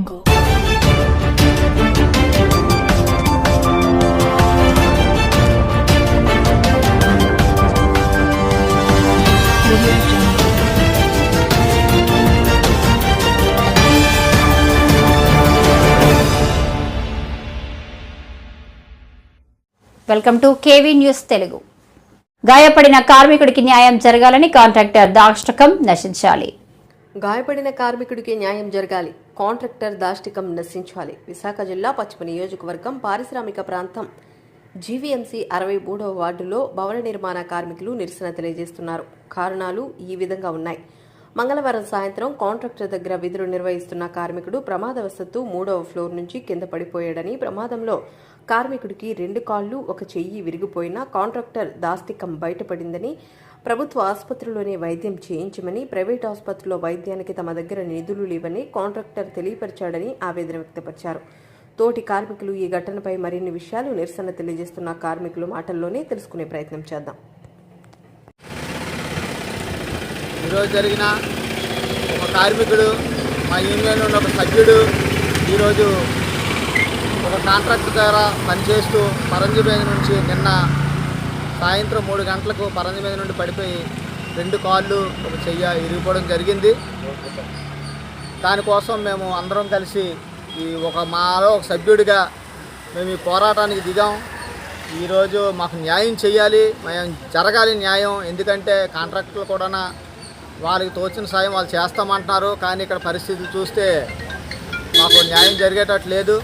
jungle. Welcome to KV news Telugu గాయపడిన కార్మికుడికి న్యాయం జరగాలని కాంట్రాక్టర్ దాష్టకం నశించాలి గాయపడిన కార్మికుడికి న్యాయం జరగాలి. కాంట్రాక్టర్ దాష్టికం నశించాలి. విశాఖ జిల్లా పశ్చిమ నియోజకవర్గం పారిశ్రామిక ప్రాంతం. జీవీఎంసీ అరవై మూడవ వార్డులో భవన నిర్మాణ కార్మికులు నిరసన తెలియజేస్తున్నారు. కారణాలు ఈ విధంగా ఉన్నాయి. మంగళవారం సాయంత్రం కాంట్రాక్టర్ దగ్గర విధులు నిర్వహిస్తున్న కార్మికుడు ప్రమాదవశత్తు మూడవ ఫ్లోర్ నుంచి కింద పడిపోయాడని ప్రమాదంలో కార్మికుడికి రెండు కాళ్ళు ఒక చెయ్యి విరిగిపోయినా కాంట్రాక్టర్ దాస్తికం బయటపడిందని ప్రభుత్వ ఆసుపత్రిలోనే వైద్యం చేయించమని ప్రైవేట్ ఆసుపత్రిలో వైద్యానికి తమ దగ్గర నిధులు లేవని కాంట్రాక్టర్ తెలియపరిచాడని ఆవేదన వ్యక్తపరిచారు. తోటి కార్మికులు ఈ ఘటనపై మరిన్ని విషయాలు నిరసన తెలియజేస్తున్న కార్మికులు మాటల్లోనే తెలుసుకునే ప్రయత్నం చేద్దాం. ఈరోజు జరిగిన ఒక కార్మికుడు మా యూనియన్ ఉన్న ఒక సభ్యుడు ఈరోజు ఒక కాంట్రాక్ట్ ద్వారా పనిచేస్తూ పరంజి నుంచి నిన్న సాయంత్రం మూడు గంటలకు పరంజి మీద నుండి పడిపోయి రెండు కాళ్ళు ఒక చెయ్య ఇరిగిపోవడం జరిగింది. దానికోసం మేము అందరం కలిసి ఈ ఒక మాలో ఒక సభ్యుడిగా మేము ఈ పోరాటానికి దిగాం. ఈరోజు మాకు న్యాయం చేయాలి మేము జరగాలి న్యాయం. ఎందుకంటే కాంట్రాక్టులు కూడా వాళ్ళకి తోచిన సాయం వాళ్ళు చేస్తామంటున్నారు. కానీ ఇక్కడ పరిస్థితులు చూస్తే మాకు న్యాయం జరిగేటట్టు లేదు.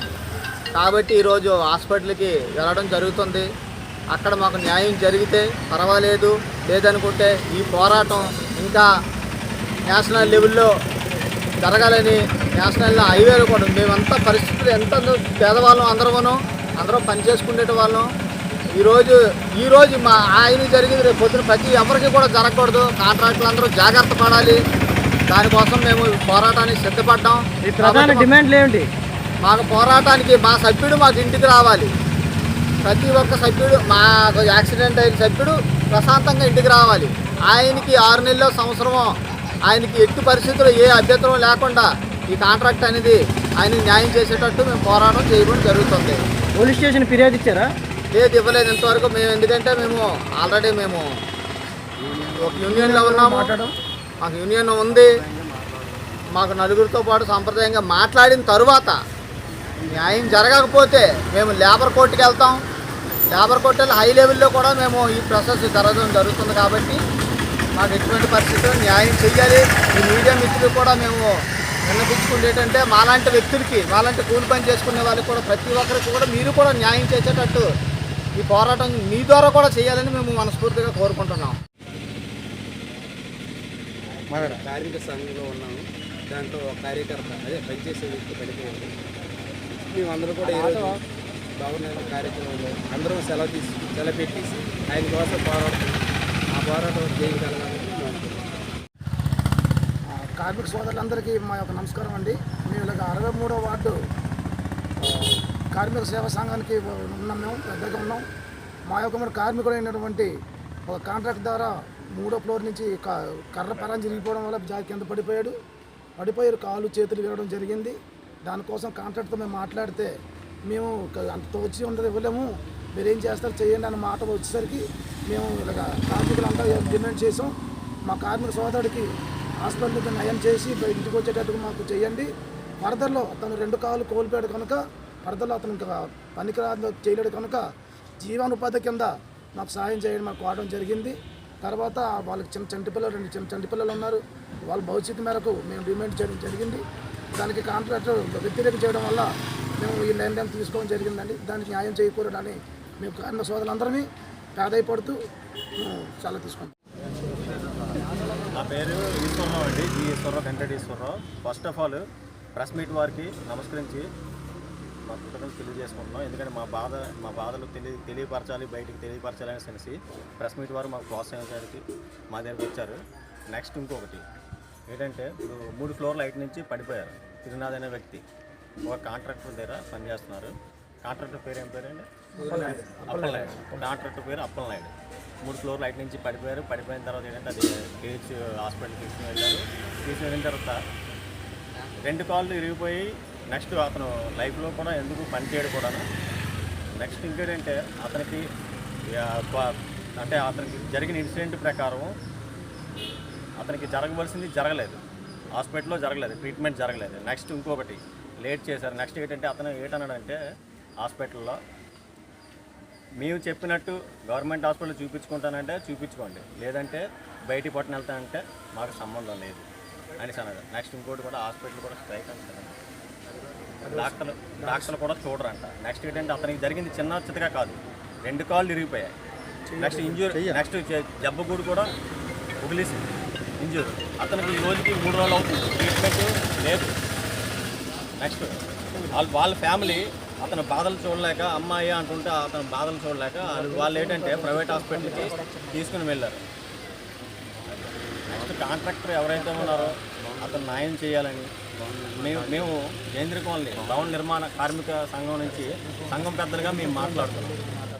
కాబట్టి ఈరోజు హాస్పిటల్కి వెళ్ళడం జరుగుతుంది. అక్కడ మాకు న్యాయం జరిగితే పర్వాలేదు. లేదనుకుంటే ఈ పోరాటం ఇంకా నేషనల్ లెవెల్లో జరగాలని నేషనల్ హైవేలో కూడా మేమంతా పరిస్థితులు ఎంత పేదవాళ్ళం అందరమును అందరం పనిచేసుకునే వాళ్ళం. ఈరోజు ఈరోజు మా ఆయన జరిగింది రేపు పొద్దున ప్రతి ఎవరికి కూడా జరగకూడదు. కాంట్రాక్టులు అందరూ జాగ్రత్త పడాలి. దానికోసం మేము పోరాటానికి సిద్ధపడ్డాం. ప్రధాన డిమాండ్లు ఏమిటి? మాకు పోరాటానికి మా సభ్యుడు మాకు ఇంటికి రావాలి. ప్రతి ఒక్క సభ్యుడు మా యాక్సిడెంట్ అయిన సభ్యుడు ప్రశాంతంగా ఇంటికి రావాలి. ఆయనకి ఆరు నెలల సంవత్సరమో. ఆయనకి ఎట్టి పరిస్థితుల్లో ఏ అభ్యంతరం లేకుండా ఈ కాంట్రాక్ట్ అనేది ఆయన న్యాయం చేసేటట్టు మేము పోరాటం చేయడం జరుగుతుంది. పోలీస్ స్టేషన్ ఫిర్యాదు ఇచ్చారా? లేదు ఇవ్వలేదు. ఇంతవరకు మేము ఎందుకంటే మేము ఆల్రెడీ మేము ఒక యూనియన్లో ఉన్నాము. మాకు యూనియన్ ఉంది. మాకు నలుగురితో పాటు సాంప్రదాయంగా మాట్లాడిన తరువాత న్యాయం జరగకపోతే మేము లేబర్ కోర్టుకి వెళ్తాం. లేబర్ కోర్టు హై లెవెల్లో కూడా మేము ఈ ప్రాసెస్ జరగడం జరుగుతుంది కాబట్టి మాకు ఎటువంటి పరిస్థితులు న్యాయం చేయాలి ఈ మీడియా మిత్రులు కూడా మేము విన్నపించుకుంటే ఏంటంటే మాలాంటి వ్యక్తులకి మాలాంటి కూలి పని చేసుకునే వాళ్ళకి కూడా ప్రతి ఒక్కరికి కూడా మీరు కూడా న్యాయం చేసేటట్టు ఈ పోరాటం మీ ద్వారా కూడా చేయాలని మేము మనస్ఫూర్తిగా కోరుకుంటున్నాం. కార్మిక సంఘంలో ఉన్నాము. దాంట్లో కార్యకర్త అదే పనిచేసే వ్యక్తి పడిపోయింది మేమందరూ కూడా ఈరోజు భవన కార్యక్రమంలో అందరం సెలవు తీసి సెలవు పెట్టేసి ఆయన కోసం పోరాడుతున్నాం. ఆ పోరాటం చేయగలగాలని కార్మిక సోదరులందరికీ మా యొక్క నమస్కారం అండి. మేము ఇలాగ అరవై మూడో వార్డు కార్మిక సేవా సంఘానికి ఉన్నాం మేము పెద్దగా ఉన్నాం. మా యొక్క మన కార్మికుడైనటువంటి ఒక కాంట్రాక్ట్ ద్వారా మూడో ఫ్లోర్ నుంచి క- కర్ర పరం జరిగిపోవడం వల్ల జా కింద పడిపోయాడు. పడిపోయారు కాలు చేతులు విరగడం జరిగింది. దానికోసం కాంట్రాక్ట్తో మేము మాట్లాడితే మేము అంత వచ్చి ఉండదు ఇవ్వలేము. మీరు ఏం చేస్తారు చేయండి అన్న మాట వచ్చేసరికి మేము ఇలాగ కార్మికులంతా డిమాండ్ చేసాం మా కార్మిక సోదరుడికి హాస్పిటల్కి నయం చేసి ఇంటికి వచ్చేటట్టుగా మాకు చేయండి వరదల్లో అతను రెండు కాళ్ళు కోల్పోయాడు కనుక వరదల్లో అతను ఇంకా పనికిరాదు చేయలేడు కనుక జీవనోపాధి కింద మాకు సాయం చేయడం మాకు కోవడం జరిగింది. తర్వాత వాళ్ళకి చిన్న చంటి పిల్లలు రెండు చిన్న చంటి పిల్లలు ఉన్నారు. వాళ్ళ భవిష్యత్తు మేరకు మేము డిమాండ్ చేయడం జరిగింది. దానికి కాంట్రాక్టర్ వ్యతిరేకం చేయడం వల్ల మేము ఈ నిర్ణయం తీసుకోవడం జరిగిందండి. దానికి న్యాయం చేయకూడదని మేము కారణ సోదరులందరినీ ప్రాధాయపడుతూ చాలా తీసుకుంటాం నా పేరు ఈశ్వరరావు అండి. G. Eswararao Venkateswararao first of all press meet వారికి నమస్కరించి మా కృతజ్ఞతలు తెలియజేసుకుంటున్నాం. ఎందుకంటే మా బాధ మా బాధలు తెలియ తెలియపరచాలి బయటికి తెలియపరచాలి అనేసి ప్రెస్ మీట్ వారు మాకు ప్రోత్సహించడానికి మా దగ్గరికి వచ్చారు. నెక్స్ట్ ఇంకొకటి ఏంటంటే ఇప్పుడు మూడు ఫ్లోర్ల హైట్ నుంచి పడిపోయారు తిరునాథ్ అనే వ్యక్తి. ఒక కాంట్రాక్టర్ దగ్గర పనిచేస్తున్నారు. కాంట్రాక్టర్ పేరు ఏం పేరండి? అప్పలనాయుడు. కాంట్రాక్టర్ పేరు అప్పలనాయుడు. మూడు ఫ్లోర్ లైట్ నుంచి పడిపోయారు. పడిపోయిన తర్వాత ఏంటంటే అది కేహెచ్ హాస్పిటల్కి తీసుకుని వెళ్ళారు. తీసుకుని వెళ్ళిన తర్వాత రెండు కాళ్ళు ఇరిగిపోయి నెక్స్ట్ అతను లైఫ్లో కూడా ఎందుకు పని చేయడు కూడా నెక్స్ట్ ఇంకేంటంటే అతనికి అంటే అతనికి జరిగిన ఇన్సిడెంట్ ప్రకారం అతనికి జరగవలసింది జరగలేదు. హాస్పిటల్లో జరగలేదు. ట్రీట్మెంట్ జరగలేదు. నెక్స్ట్ ఇంకొకటి లేట్ చేశారు. నెక్స్ట్ ఏంటంటే అతను ఏంటన్నాడంటే హాస్పిటల్లో మేము చెప్పినట్టు గవర్నమెంట్ హాస్పిటల్ చూపించుకుంటానంటే చూపించుకోండి. లేదంటే బయటికి పట్టున వెళ్తానంటే మాకు సంబంధం లేదు. అని అన్నాడు. నెక్స్ట్ ఇంకోటి కూడా హాస్పిటల్ కూడా స్ట్రైక్ అంటారు డాక్టర్లు డాక్టర్లు కూడా చూడరంట. నెక్స్ట్ ఏంటంటే అతనికి జరిగింది చిన్న చితగా కాదు. రెండు కాళ్ళు ఇరిగిపోయాయి. నెక్స్ట్ ఇంజూరీ నెక్స్ట్ జబ్బగూడు కూడా ఉగిలేసింది ఇంజూరీ. అతనికి ఈ రోజుకి మూడు రోజులు అవుతుంది. ట్రీట్మెంట్ లేదు. నెక్స్ట్ వాళ్ళ వాళ్ళ ఫ్యామిలీ అతను బాధలు చూడలేక అమ్మాయి అంటుంటే అతను బాధలు చూడలేక వాళ్ళు ఏంటంటే ప్రైవేట్ హాస్పిటల్కి తీసుకుని వెళ్ళారు. నెక్స్ట్ కాంట్రాక్టర్ ఎవరైతే ఉన్నారో అతను న్యాయం చేయాలని మేము మేము కేంద్ర కాలనీ భవన నిర్మాణ కార్మిక సంఘం నుంచి సంఘం పెద్దలుగా మేము మాట్లాడుతున్నాం.